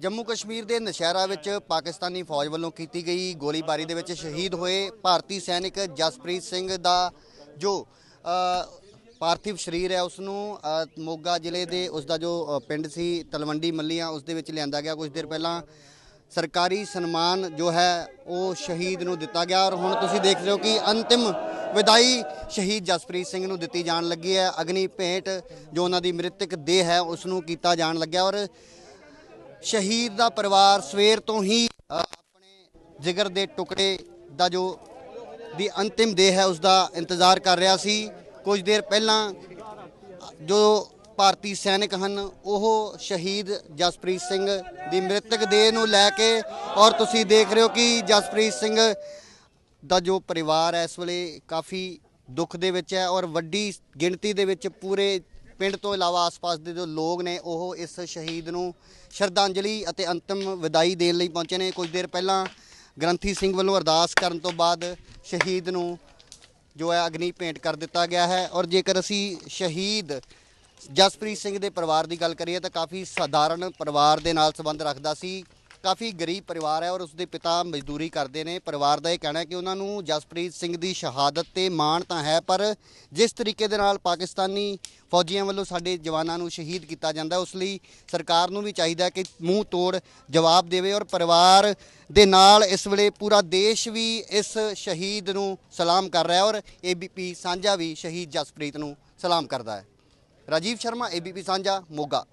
ਜੰਮੂ ਕਸ਼ਮੀਰ ਦੇ ਨਸ਼ਹਿਰਾ ਵਿੱਚ ਪਾਕਿਸਤਾਨੀ ਫੌਜ ਵੱਲੋਂ ਕੀਤੀ ਗਈ ਗੋਲੀਬਾਰੀ ਦੇ ਵਿੱਚ ਸ਼ਹੀਦ ਹੋਏ ਭਾਰਤੀ ਸੈਨਿਕ ਜਸਪ੍ਰੀਤ ਸਿੰਘ ਦਾ ਜੋ ਪਾਰਥਿਵ ਸਰੀਰ ਹੈ ਉਸ ਨੂੰ ਮੋਗਾ ਜ਼ਿਲ੍ਹੇ ਦੇ, ਉਸ ਦਾ ਜੋ ਪਿੰਡ ਸੀ, ਤਲਵੰਡੀ ਮੱਲੀਆਂ, ਉਸ ਦੇ ਵਿੱਚ ਲਿਆਂਦਾ ਗਿਆ। ਕੁਝ ਦੇਰ ਪਹਿਲਾਂ ਸਰਕਾਰੀ ਸਨਮਾਨ ਜੋ ਹੈ, ਉਹ ਸ਼ਹੀਦ ਨੂੰ ਦਿੱਤਾ ਗਿਆ ਔਰ ਹੁਣ ਤੁਸੀਂ ਦੇਖ ਰਹੇ ਹੋ ਕਿ ਅੰਤਿਮ ਵਿਦਾਈ ਸ਼ਹੀਦ ਜਸਪ੍ਰੀਤ ਸਿੰਘ ਨੂੰ ਦਿੱਤੀ ਜਾਣ ਲੱਗੀ ਹੈ। ਅਗਨੀ ਭੇਟ ਜੋ ਉਹਨਾਂ ਦੀ ਮ੍ਰਿਤਕ ਦੇਹ ਹੈ ਉਸ ਨੂੰ ਕੀਤਾ ਜਾਣ ਲੱਗਿਆ ਔਰ ਸ਼ਹੀਦ ਦਾ ਪਰਿਵਾਰ ਸਵੇਰ ਤੋਂ ਹੀ ਆਪਣੇ ਜਿਗਰ ਦੇ ਟੁਕੜੇ ਦਾ ਜੋ ਦੀ ਅੰਤਿਮ ਦੇਹ ਹੈ ਉਸ ਦਾ ਇੰਤਜ਼ਾਰ ਕਰ ਰਿਹਾ ਸੀ। ਕੁਝ ਦੇਰ ਪਹਿਲਾਂ ਜੋ ਭਾਰਤੀ ਸੈਨਿਕ ਹਨ, ਉਹ ਸ਼ਹੀਦ ਜਸਪ੍ਰੀਤ ਸਿੰਘ ਦੀ ਮ੍ਰਿਤਕ ਦੇਹ ਨੂੰ ਲੈ ਕੇ ਔਰ ਤੁਸੀਂ ਦੇਖ ਰਹੇ ਹੋ ਕਿ ਜਸਪ੍ਰੀਤ ਸਿੰਘ ਦਾ ਜੋ ਪਰਿਵਾਰ ਹੈ, ਇਸ ਵੇਲੇ ਕਾਫੀ ਦੁੱਖ ਦੇ ਵਿੱਚ ਹੈ ਔਰ ਵੱਡੀ ਗਿਣਤੀ ਦੇ ਵਿੱਚ ਪੂਰੇ ਪਿੰਡ ਤੋਂ ਇਲਾਵਾ ਆਸ-ਪਾਸ ਦੇ ਜੋ ਲੋਕ ਨੇ, ਉਹ ਇਸ ਸ਼ਹੀਦ ਨੂੰ ਸ਼ਰਧਾਂਜਲੀ ਅਤੇ ਅੰਤਿਮ ਵਿਦਾਈ ਦੇਣ ਲਈ ਪਹੁੰਚੇ ਨੇ। ਕੁਝ ਦੇਰ ਪਹਿਲਾਂ ਗ੍ਰੰਥੀ ਸਿੰਘ ਵੱਲੋਂ ਅਰਦਾਸ ਕਰਨ ਤੋਂ ਬਾਅਦ ਸ਼ਹੀਦ ਨੂੰ ਜੋ ਹੈ ਅਗਨੀ ਭੇਂਟ ਕਰ ਦਿੱਤਾ ਗਿਆ ਹੈ। ਔਰ ਜੇਕਰ ਅਸੀਂ ਸ਼ਹੀਦ ਜਸਪ੍ਰੀਤ ਸਿੰਘ ਦੇ ਪਰਿਵਾਰ ਦੀ ਗੱਲ ਕਰੀਏ ਤਾਂ ਕਾਫੀ ਸਾਧਾਰਨ ਪਰਿਵਾਰ ਦੇ ਨਾਲ ਸੰਬੰਧ ਰੱਖਦਾ ਸੀ। ਕਾਫੀ ਗਰੀਬ ਪਰਿਵਾਰ ਹੈ ਔਰ ਉਸਦੇ ਪਿਤਾ ਮਜ਼ਦੂਰੀ ਕਰਦੇ ਨੇ। ਪਰਿਵਾਰ ਦਾ ਇਹ ਕਹਿਣਾ ਹੈ ਕਿ ਉਹਨਾਂ ਨੂੰ ਜਸਪ੍ਰੀਤ ਸਿੰਘ ਦੀ ਸ਼ਹਾਦਤ ਤੇ ਮਾਣ ਤਾਂ ਹੈ, ਪਰ ਜਿਸ ਤਰੀਕੇ ਦੇ ਨਾਲ ਪਾਕਿਸਤਾਨੀ ਫੌਜੀਆਂ ਵੱਲੋਂ ਸਾਡੇ ਜਵਾਨਾਂ ਨੂੰ ਸ਼ਹੀਦ ਕੀਤਾ ਜਾਂਦਾ ਉਸ ਲਈ ਸਰਕਾਰ ਨੂੰ ਵੀ ਚਾਹੀਦਾ ਕਿ ਮੂੰਹ ਤੋੜ ਜਵਾਬ ਦੇਵੇ ਔਰ ਪਰਿਵਾਰ ਦੇ ਨਾਲ ਇਸ ਵੇਲੇ ਪੂਰਾ ਦੇਸ਼ ਵੀ ਇਸ ਸ਼ਹੀਦ ਨੂੰ ਸਲਾਮ ਕਰ ਰਿਹਾ ਹੈ ਔਰ ਏਬੀਪੀ ਸਾਂਝਾ ਵੀ ਸ਼ਹੀਦ ਜਸਪ੍ਰੀਤ ਨੂੰ ਸਲਾਮ ਕਰਦਾ ਹੈ। ਰਾਜੀਵ ਸ਼ਰਮਾ ਏਬੀਪੀ ਸਾਂਝਾ, ਮੋਗਾ।